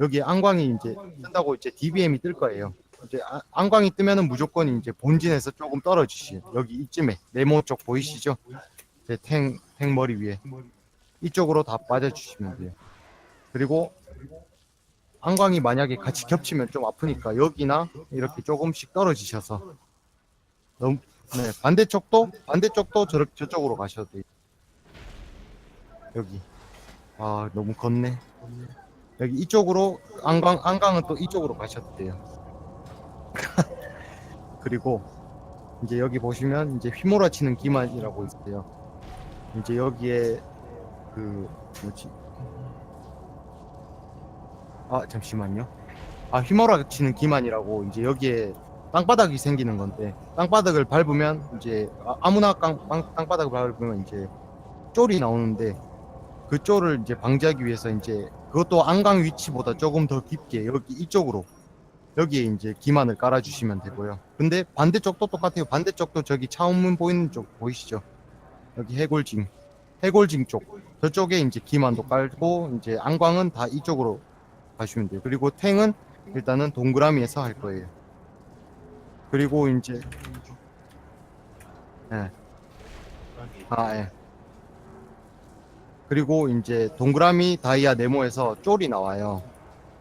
여기 안광이 이제 뜬다고 이제 DBM이 뜰 거예요. 이제 아- 안광이 뜨면은 무조건 이제 본진에서 조금 떨어지시. 여기 이쯤에 네모 쪽 보이시죠? 제 탱, 탱 머리 위에 이쪽으로 다 빠져주시면 돼요. 그리고 안광이 만약에 같이 겹치면 좀 아프니까 여기나 이렇게 조금씩 떨어지셔서 너무 네 반대쪽도 반대쪽도 저 저쪽으로 가셔도 돼요. 여기 아 너무 걷네. 여기 이쪽으로 안광 안광은 또 이쪽으로 가셔도 돼요. 그리고 이제 여기 보시면 이제 휘몰아치는 기만이라고 있어요. 이제 여기에 그 뭐지? 아 잠시만요. 아 휘몰아치는 기만이라고 이제 여기에 땅바닥이 생기는 건데 땅바닥을 밟으면 이제 아- 아무나 땅, 땅, 땅바닥을 밟으면 이제 쫄이 나오는데 그 쫄을 이제 방지하기 위해서 이제 그것도 안강 위치보다 조금 더 깊게 여기 이쪽으로 여기에 이제 기만을 깔아주시면 되고요. 근데 반대쪽도 똑같아요. 반대쪽도 저기 차원문 보이는 쪽 보이시죠? 여기 해골징, 해골징 쪽 저쪽에 이제 기만도 깔고 이제 안광은 다 이쪽으로 가시면 돼요. 그리고 탱은 일단은 동그라미에서 할 거예요. 그리고 이제 예. 아 예. 그리고 이제 동그라미 다이아 네모에서 쫄이 나와요.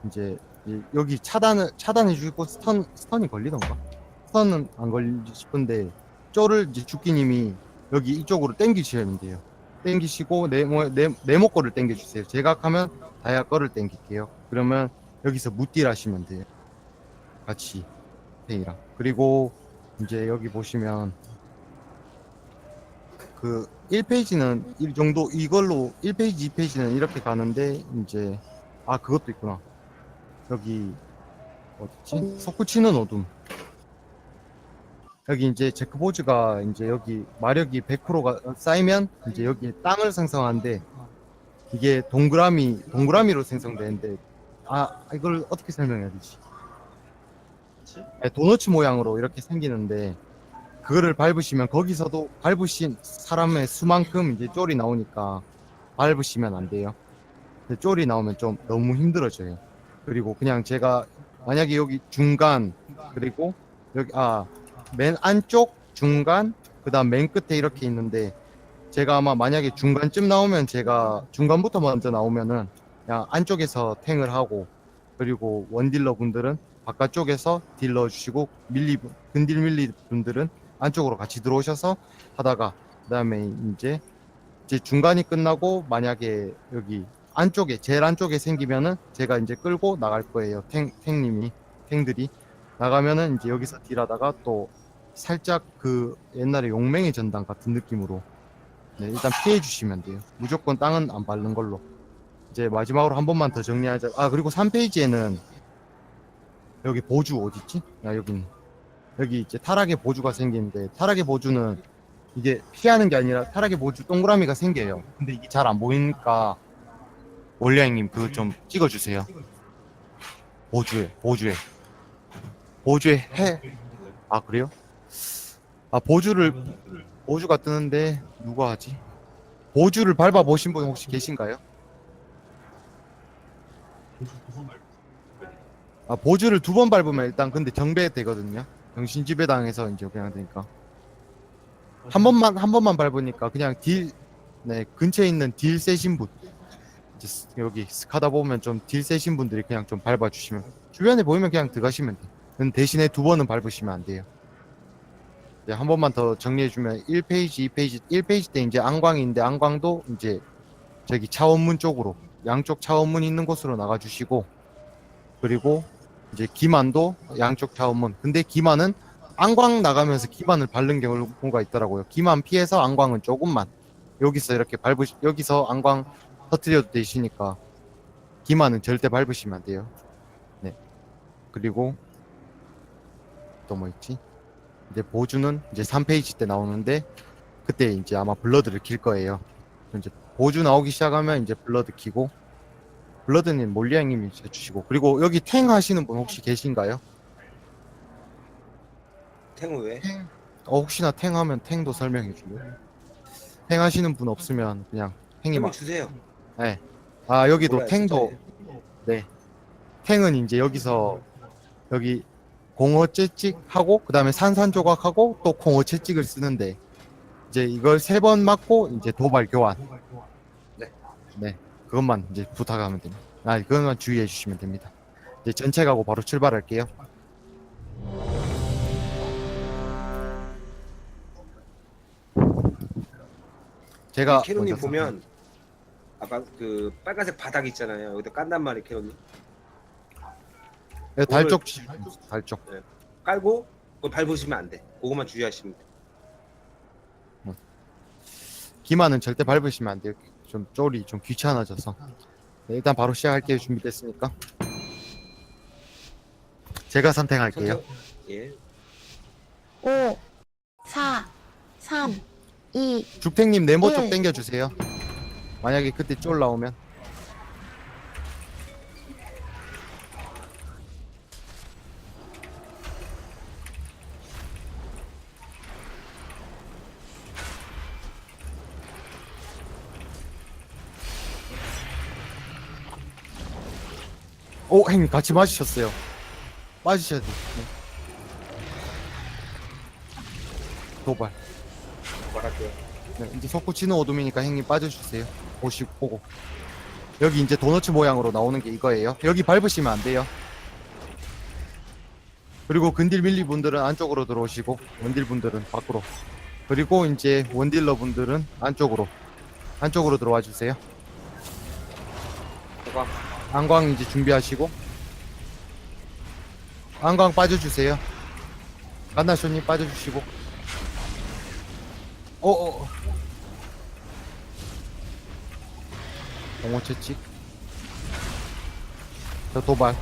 이제 이- 여기 차단을 차단해 주고 스턴 스턴이 걸리던가? 스턴은 안 걸리지 싶은데 쫄을 이제 주기님이 여기 이쪽으로 당기시면 돼요. 당기시고 네모 네, 네모 거를 당겨 주세요. 제가 하면 다이아 거를 당길게요. 그러면 여기서 무딜 하시면 돼요. 같이 탱이랑 그리고 이제 여기 보시면 그 1페이지는 이 정도 이걸로 1페이지 2페이지는 이렇게 가는데 이제 아 그것도 있구나. 여기 어디지? 석구치는 어둠. 여기 이제 제크보즈가 이제 여기 마력이 100%가 쌓이면 이제 여기 땅을 생성하는데 이게 동그라미 동그라미로 생성되는데 아 이걸 어떻게 설명해야 되지? 네, 도너츠 모양으로 이렇게 생기는데 그거를 밟으시면 거기서도 밟으신 사람의 수만큼 이제 쫄이 나오니까 밟으시면 안 돼요. 근데 쫄이 나오면 좀 너무 힘들어져요. 그리고 그냥 제가 만약에 여기 중간 그리고 여기 아 맨 안쪽 중간 그다음 맨 끝에 이렇게 있는데 제가 아마 만약에 중간쯤 나오면 제가 중간부터 먼저 나오면은 그냥 안쪽에서 탱을 하고 그리고 원딜러 분들은 바깥쪽에서 딜 넣어주시고 밀리 분- 근딜 밀리 분들은 안쪽으로 같이 들어오셔서 하다가 그다음에 이제 이제 중간이 끝나고 만약에 여기 안쪽에 제일 안쪽에 생기면은 제가 이제 끌고 나갈 거예요. 탱 탱님이 탱들이 나가면은 이제 여기서 딜하다가 또 살짝 그 옛날에 용맹의 전당 같은 느낌으로 네, 일단 피해 주시면 돼요. 무조건 땅은 안 밟는 걸로. 이제 마지막으로 한 번만 더 정리하자. 아 그리고 3페이지에는 여기 보주 어딨지? 야 여기 있네. 여기 이제 타락의 보주가 생기는데 타락의 보주는 이게 피하는 게 아니라 타락의 보주 동그라미가 생겨요. 근데 이게 잘 안 보이니까 원리아님 그거 좀 찍어주세요. 보주에 보주에 보주에 해. 아 그래요? 아 보주를 보주가 뜨는데 누가 하지? 보주를 밟아 보신 분 혹시 계신가요? 아 보주를 두 번 밟으면 일단 근데 경배 되거든요. 정신 지배당해서 이제 그냥 되니까 한 번만 한 번만 밟으니까 그냥 딜네 근처에 있는 딜 세신 분 이제 스- 여기 스카다 보면 좀 딜 세신 분들이 그냥 좀 밟아주시면 주변에 보이면 그냥 들어가시면 돼. 대신에 두 번은 밟으시면 안 돼요. 이제 한 번만 더 정리해주면 1페이지, 2페이지, 1페이지 때 이제 안광인데 안광도 이제 저기 차원문 쪽으로 양쪽 차원문 있는 곳으로 나가주시고 그리고 이제 기만도 양쪽 차원문. 근데 기만은 안광 나가면서 기만을 밟는 경우가 있더라고요. 기만 피해서 안광은 조금만 여기서 이렇게 밟으시 여기서 안광 터트려도 되시니까 기만은 절대 밟으시면 안 돼요. 네. 그리고 또 뭐 있지? 이제 보주는 이제 3페이지 때 나오는데 그때 이제 아마 블러드를 킬 거예요. 이제 보주 나오기 시작하면 이제 블러드 키고 블러드님 몰리앙님이 해주시고 그리고 여기 탱 하시는 분 혹시 계신가요? 탱은 왜? 어, 혹시나 탱 하면 탱도 설명해 줄래요? 탱 하시는 분 없으면 그냥 탱이 막 주세요. 네. 아 여기도 몰라요, 탱도 진짜. 네 탱은 이제 여기서 여기 공어 채찍 하고 그 다음에 산산 조각 하고 또 공어 채찍을 쓰는데 이제 이걸 세 번 맞고 이제 도발 교환. 네. 네. 그것만 이제 부탁하면 됩니다. 아, 그것만 주의해 주시면 됩니다. 이제 전체 가고 바로 출발할게요. 제가 먼저 보면 아까 그 빨간색 바닥 있잖아요. 여기다 깐단 말이에요, 캐논님. 네, 달 쪽 치- 달 쪽. 깔고 그거 밟으시면 안 돼. 그것만 주의하시면 돼. 기만은 절대 밟으시면 안 돼요. 좀 쫄이 좀 귀찮아져서. 네, 일단 바로 시작할게요. 준비됐으니까. 제가 선택할게요. 선택. 예. 5, 4, 3, 2, 죽탱님 네모 쪽 예. 당겨주세요. 만약에 그때 쫄 나오면. 오, 형님 같이 맞으셨어요. 맞으셔야 돼요. 네. 도발. 말할게요. 네, 이제 속구치는 어둠이니까 형님 빠져주세요. 보시고 보고. 여기 이제 도너츠 모양으로 나오는 게 이거예요. 여기 밟으시면 안 돼요. 그리고 근딜 밀리 분들은 안쪽으로 들어오시고 원딜 분들은 밖으로. 그리고 이제 원딜러 분들은 안쪽으로 안쪽으로 들어와 주세요. 제가 안광 이제 준비하시고 안광 빠져주세요. 갓나쇼님 빠져주시고. 어어. 공호 채찍. 저 도발.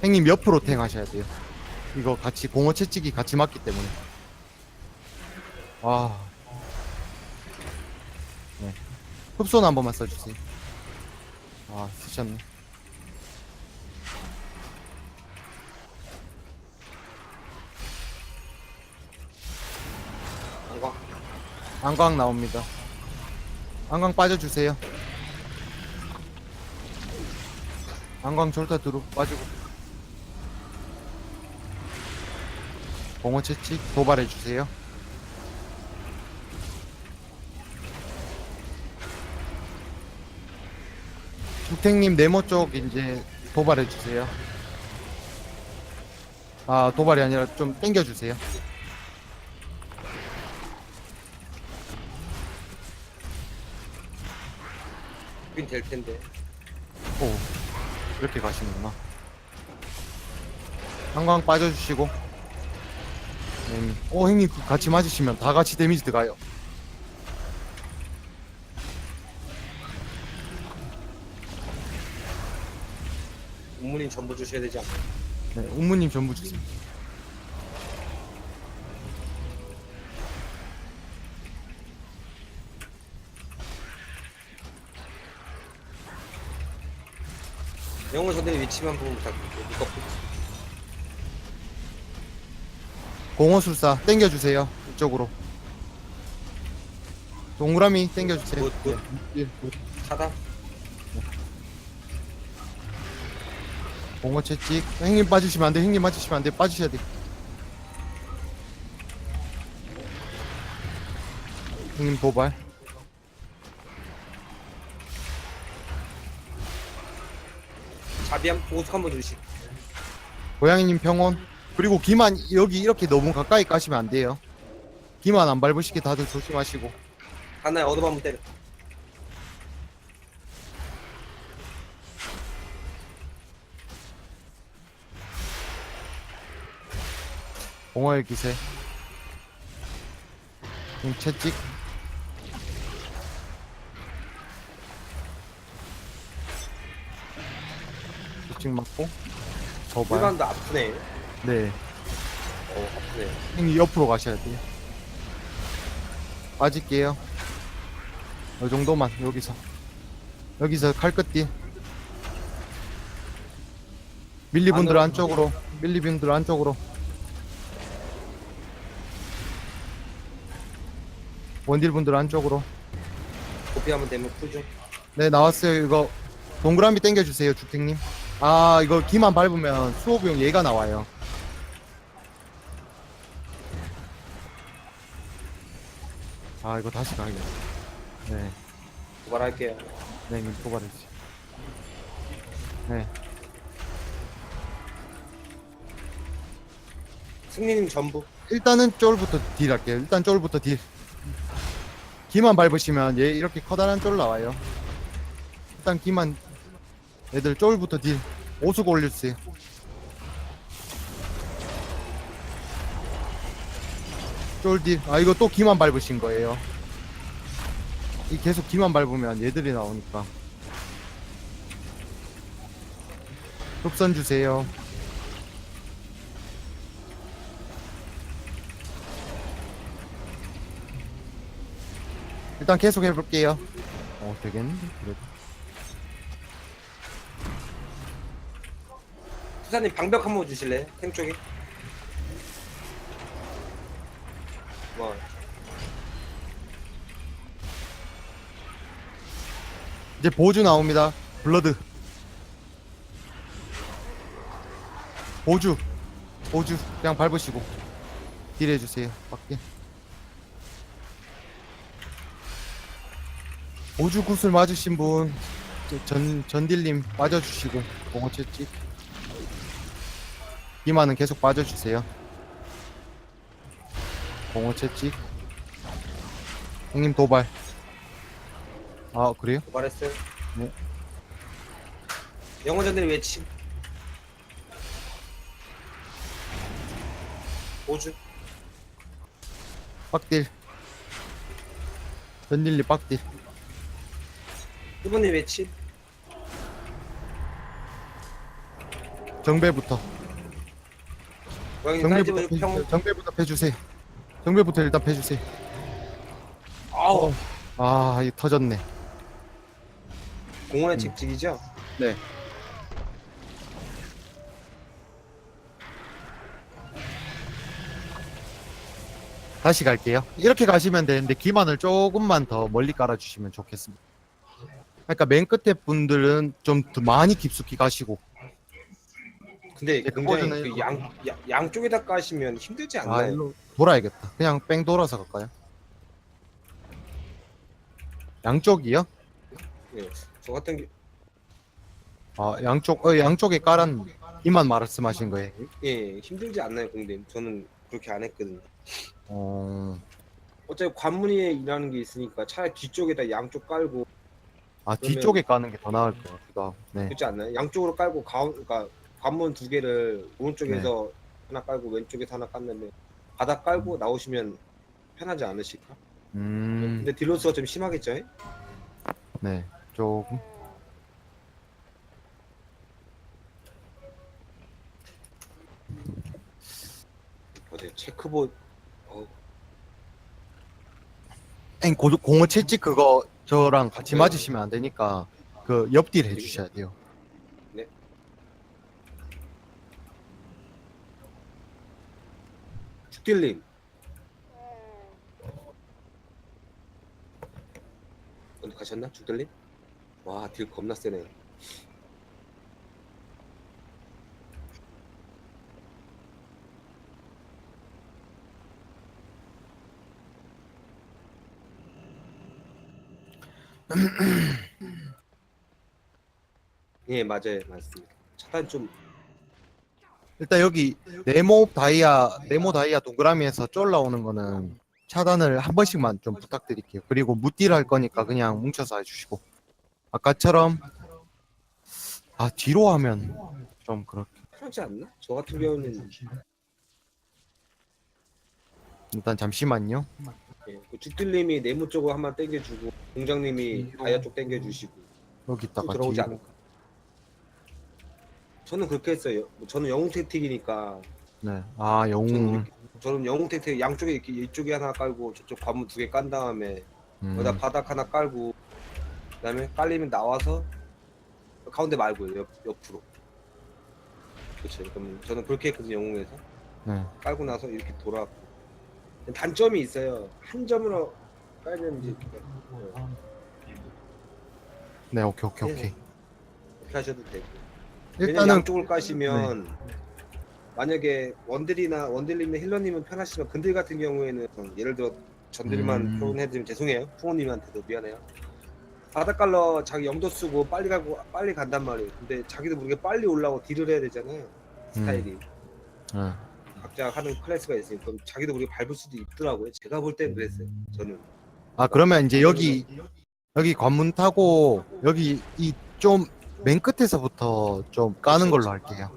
형님 옆으로 탱 하셔야 돼요. 이거 같이 공호 채찍이 같이 맞기 때문에. 아. 네. 흡손 한 번만 써주세요. 아, 쓰셨네. 안광. 안광 나옵니다. 안광 빠져주세요. 안광 절대 들어 빠지고. 공호 채찍 도발해주세요. 주택님 네모 쪽 이제 도발해 주세요. 아 도발이 아니라 좀 당겨 주세요. 빈될 텐데. 오 이렇게 가시는구나 한광 빠져주시고 네. 오 형님 같이 맞으시면 다 같이 데미지 들어가요 운문인 전부 주셔야 되지 않나? 네, 웅무님 전부 주세요 영혼 선생님 위치만 보면 부탁드릴게요. 묶었고. 공허술사 땡겨주세요 이쪽으로 동그라미 땡겨주세요 굿, 굿. 네, 굿. 차단. 공허 채찍. 형님 빠지시면 안돼 형님 맞으시면 안돼. 빠지셔야 돼. 형님 도발. 자비한 보석 한번 주시. 고양이님 평온. 그리고 기만 여기 이렇게 너무 가까이 까시면 안 돼요. 기만 안 밟으시게 다들 조심하시고. 하나에 얻어 한번 때려. 공허의 기세. 음, 채찍. 채찍 맞고. 도발 일반도 아프네. 네. 어, 아프네. 형님 옆으로 가셔야 돼요. 빠질게요. 이 정도만 여기서. 여기서 칼끝뒤 밀리분들 안쪽으로. 밀리분들 안쪽으로 원딜 분들 안쪽으로. 고피 한번 되면 풀죠. 네 나왔어요. 이거 동그라미 당겨주세요 주택님. 아 이거 기만 밟으면 수호비용 얘가 나와요. 아 이거 다시 가야겠네. 네. 도발할게요. 네, 형님 도발해주세요. 네. 승리님 전부. 일단은 쫄부터 딜 할게요. 일단 쫄부터 딜 기만 밟으시면 얘 이렇게 커다란 쫄 나와요. 일단 기만 애들 쫄부터 딜. 오수고 올려주세요 쫄딜. 아 이거 또 기만 밟으신 거예요. 이 계속 기만 밟으면 얘들이 나오니까. 흡선 주세요 일단 계속 해볼게요 어 되겠는데 그래도 수사님 방벽 한 번 주실래요? 탱 쪽에. 뭐 이제 보주 나옵니다. 블러드. 보주. 보주. 그냥 밟으시고. 딜 해주세요. 밖에. 보주 구슬 맞으신 분. 저 전, 전딜님 빠져주시고. 공어 채찍. 이마는 계속 빠져주세요. 공어 채찍. 형님 도발. 아, 그래요? 도발했어요. 네. 영어전들 외침. 오주. 빡딜 전딜리 빡딜 이번에 외침. 정배부터 고양이 정배부터 사이즈 평. 패주세요 정배부터 패주세요 정배부터 일단 패주세요 아우. 아 이거 터졌네 공원의 음. 직직이죠. 네 다시 갈게요 이렇게 가시면 되는데 기만을 조금만 더 멀리 깔아주시면 좋겠습니다 그러니까 맨 끝에 분들은 좀 더 많이 깊숙이 가시고 근데 네, 굉장히 그거는 그 양, 양 양쪽에다 까시면 힘들지 아 않나요? 일로 돌아야겠다 그냥 뺑 돌아서 갈까요? 양쪽이요? 예. 저 같은 게 아 양쪽 어 양쪽에 깔은 이만 말씀하신 거예요? 예, 힘들지 않나요, 근데 저는 그렇게 안 했거든요. 어... 어차피 관문에 일하는 게 있으니까 차라리 뒤쪽에다 양쪽 깔고 아 그러면- 뒤쪽에 까는 게 더 나을 것 같기도 하고 네. 그렇지 않나요? 양쪽으로 깔고 가운 그러니까 관문 두 개를 오른쪽에서 하나 깔고 왼쪽에서 하나 깠는데 바닥 깔고 나오시면 편하지 않으실까? 음... 근데 딜로스가 좀 심하겠죠? 예? 네 조금 어제 체크보 어, 엥 고, 공어 채찍 그거 저랑 같이 네. 맞으시면 안 되니까 그 옆딜 해주셔야 돼요 죽딜님 어디 가셨나? 죽딜님? 와 딜 겁나 세네 예 맞아요. 맞습니다. 차단 좀. 일단 여기 네모 다이아 네모 다이아 동그라미에서 쫄 나오는 거는 차단을 한 번씩만 좀 부탁드릴게요. 그리고 무딜 할 거니까 그냥 뭉쳐서 해주시고. 아까처럼 아 뒤로 하면 좀 그렇게. 편하지 않나? 저 같은 경우는. 일단 잠시만요 예, 그 죽딜님이 네모 쪽으로 한번 당겨주고 공장님이 다이아 쪽 당겨주시고 쭉 여기다가 들어오지 뒤로 않을까? 저는 그렇게 했어요. 뭐 저는 영웅 택틱이니까 네. 아 저는, 영웅 이렇게- 저는 영웅 택틱 양쪽에 이렇게 이쪽에 하나 깔고 저쪽 관문 두 개 깐 다음에 음, 거기다 바닥 하나 깔고 그다음에 깔리면 나와서 가운데 말고 옆 옆으로. 그렇죠. 그럼 저는 그렇게 했거든요 영웅에서 네. 깔고 나서 이렇게 돌아왔고 단점이 있어요. 한 점으로 깔면 이제 어, 네 오케이 오케이 네. 오케이 그렇게 하셔도 되고. 일단은 양쪽을 까시면 만약에 원딜이나 원딜님이나 힐러님은 편하시지만 근딜 같은 경우에는 예를 들어 전딜만 음. 표현해드리면 죄송해요 부모님한테도 미안해요 바닥 깔러 자기 영도 쓰고 빨리 가고 빨리 간단 말이에요 근데 자기도 모르게 빨리 올라오고 딜을 해야 되잖아요 스타일이 어. 각자 하는 클래스가 있으니까 그럼 자기도 모르게 밟을 수도 있더라고요. 제가 볼 땐 그랬어요 저는. 아 그러면 이제 여기 여기 관문 타고 여기 이 좀 맨 끝에서부터 좀 까는 걸로 할게요.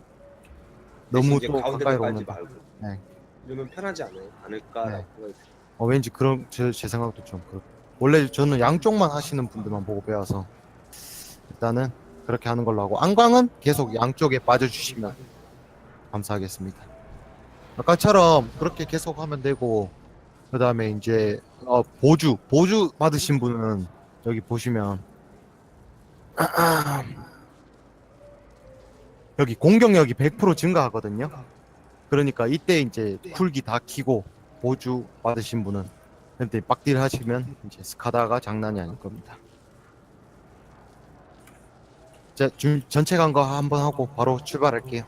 너무 이제 또 가운데 가까이로 깔지 오면 말고. 네. 이러면 편하지 않아요? 않을까라고 네. 생각이 들어요. 어, 왠지 그런 제, 제 생각도 좀 그렇고 원래 저는 양쪽만 하시는 분들만 보고 배워서 일단은 그렇게 하는 걸로 하고. 안광은 계속 양쪽에 빠져주시면 감사하겠습니다. 아까처럼 그렇게 계속 하면 되고 그 다음에 이제 어, 보주 보주 받으신 분은 여기 보시면 여기 공격력이 100% 증가하거든요. 그러니까 이때 이제 쿨기 다 키고 보주 받으신 분은 근데 빡딜 하시면 이제 스카다가 장난이 아닐 겁니다. 자, 전체 간 거 한번 하고 바로 출발할게요.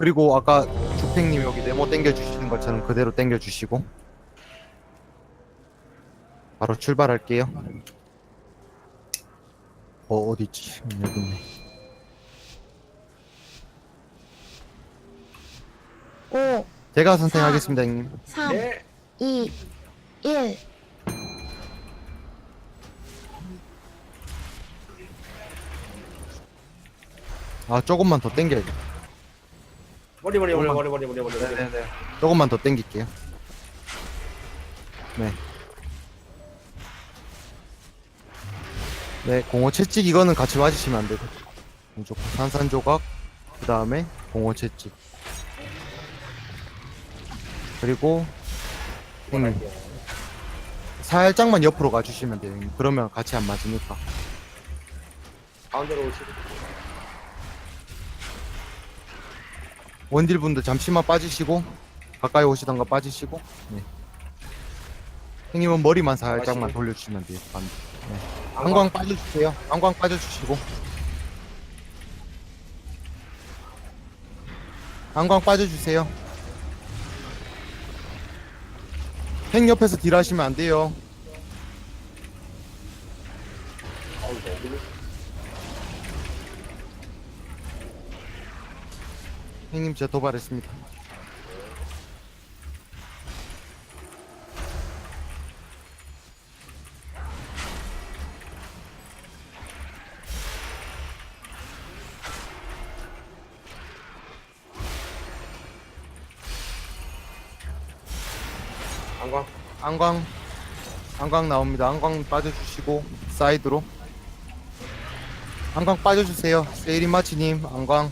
예. 그리고 아까 주팽님 여기 네모 당겨 주시는 것처럼 그대로 당겨 주시고 바로 출발할게요. 어 어디 있지? 음, 여기 있네. 5, 제가 선택하겠습니다, 형님. 3, 네 2, 1. 아 조금만 더 당겨야겠다. 머리 머리 머리 머리 머리 머리 머리 머리 네네네. 조금만 더 당길게요. 네. 네, 공호 채찍 이거는 같이 맞으시면 안 되고. 무조건 산산 조각, 그 다음에 공호 채찍. 그리고 형님 할게요. 살짝만 옆으로 가주시면 돼요. 형님. 그러면 같이 안 맞으니까. 가운데로 오시고 원딜 분들 잠시만 빠지시고 가까이 오시던가 빠지시고. 네. 형님은 머리만 살짝만. 돌려주시면 돼요. 반. 한광 빠져주세요. 한광 빠져주시고. 한광 빠져주세요. 행 옆에서 딜하시면 안 돼요. 너 형님 제가 도발했습니다. 안광 안광 안광 나옵니다. 안광 빠져주시고 사이드로 안광 빠져주세요. 세이리 마치님 안광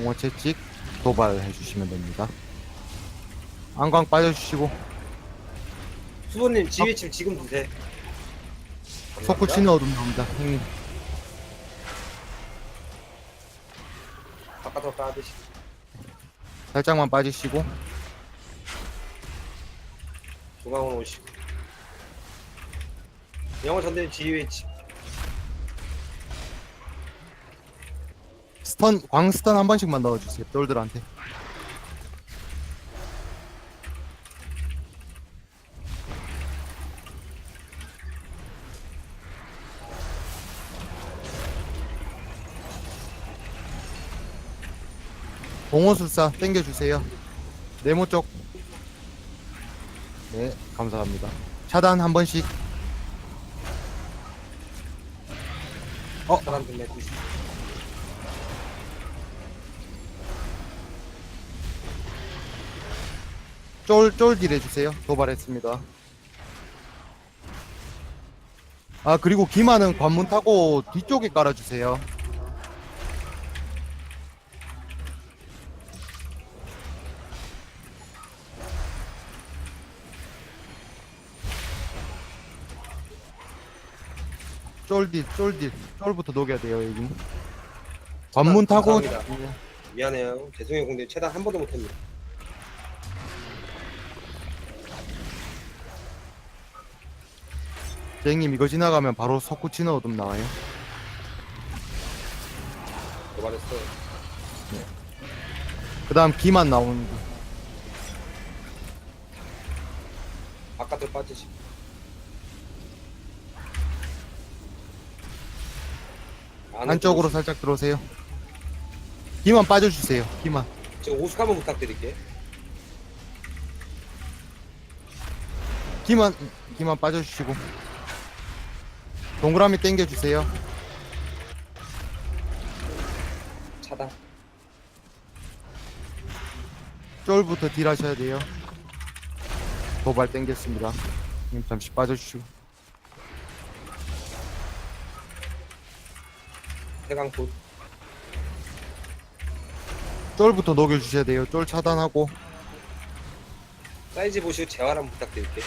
공어 채찍 도발해 주시면 됩니다. 안광 빠져주시고. 수호님 지휘침 지금 드세요. 속구치는 어둠 나옵니다. 형님. 바깥으로 까듯이 살짝만 빠지시고. 중앙으로 오시고. 영어 전대는 지휘치 스턴 광 스턴 한 번씩만 넣어주세요. 똘들한테. 봉호술사 땡겨주세요. 네모 쪽. 네, 감사합니다. 차단 한 번씩. 어? 사람들 내고 있어 쫄 쫄 딜 해주세요. 도발했습니다. 아 그리고 기마는 관문 타고 뒤쪽에 깔아주세요. 쫄딜 쫄딜 쫄부터 녹여야 돼요 여기. 관문 타고 감사합니다. 미안해요 죄송해요 근데 최단 한 번도 못했네 쟁님 이거 지나가면 바로 석구 치너 어둠 나와요. 도발했어요. 그 다음 기만 나오는 거. 바깥으로 빠지시. 안으로 안쪽으로 들어오시- 살짝 들어오세요. 기만 빠져주세요. 기만. 저 오숙 한번 부탁드릴게요. 기만 기만 빠져주시고 동그라미 당겨주세요. 차단. 쫄부터 딜하셔야 돼요. 도발 당겼습니다. 님 잠시 빠져주시고 해강 곧. 쫄부터 녹여주셔야 돼요. 쫄 차단하고 사이즈 보시고 재활 한번 부탁드릴게요.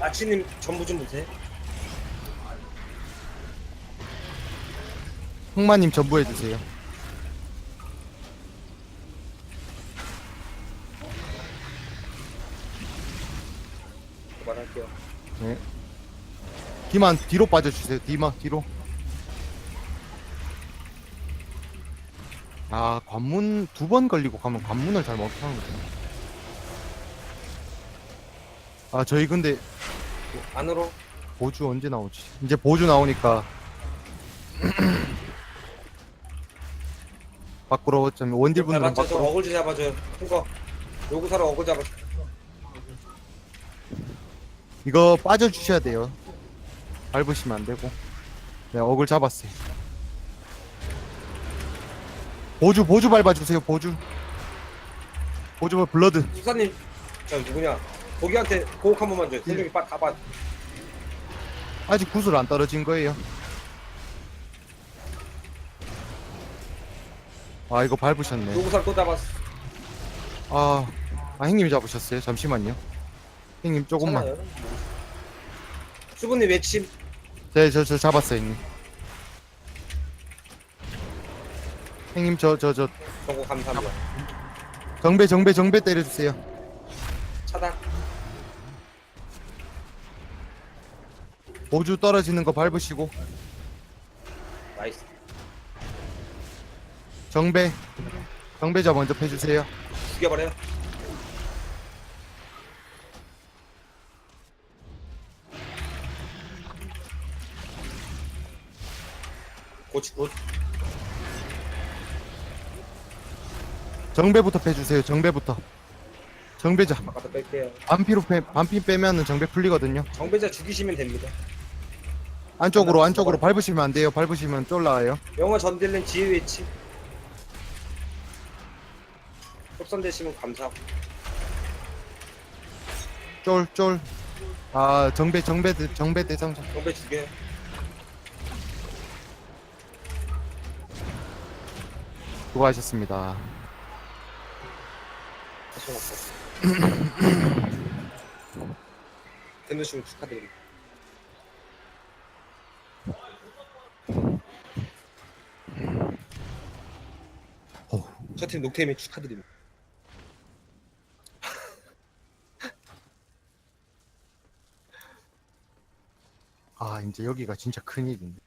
아치님 전부 좀 보세요. 흑마님 전부 해주세요. 도발할게요. 네. 기만 뒤로 빠져주세요. 디마 뒤로. 아 관문 두 번 걸리고 가면 관문을 잘 못하는 거죠. 아 저희 근데 안으로 보주 언제 나오지? 이제 보주 나오니까 밖으로 좀 원딜 분들은 잡아줘. 밖으로 어글지 잡아줘요. 큰거 요구 사러 어글 잡아. 이거 빠져 주셔야 돼요. 밟으시면 안 되고. 네 어글 잡았어요. 보주 보주 밟아 주세요. 보주. 보주 블러드. 수사님 저 누구냐? 거기한테 고혹 한 번만 줘요. 세종이 빠 가봐. 아직 구슬 안 떨어진 거예요. 아 이거 밟으셨네. 요구 사러 또 잡았어. 아, 아 형님이 잡으셨어요. 잠시만요. 형님 조금만. 괜찮아요. 수분님 외침. 네, 저, 저 잡았어요, 형님. 형님, 저, 저, 저, 정보 감사합니다. 정배, 정배, 정배 때려주세요. 보주 떨어지는 거 밟으시고, 나이스. 정배, 정배자 먼저 패주세요. 죽여버려요. 고치 굿. 정배부터 패주세요, 정배부터. 정배자. 바깥에 뺄게요. 반피로 빼, 반피 빼면은 정배 풀리거든요. 정배자 죽이시면 됩니다. 안쪽으로, 안쪽으로 밟으시면 안 돼요. 밟으시면 쫄라와요. 영어 전딜은 지혜 외침. 협선되시면 감사하고. 쫄, 쫄. 아, 정배, 정배, 대- 정배 대상자. 정배 죽여요. 수고하셨습니다. 다시 먹고. 대누시면 축하드립니다. 저팀 녹템이 축하드립니다. 아, 이제 여기가 진짜 큰일인데.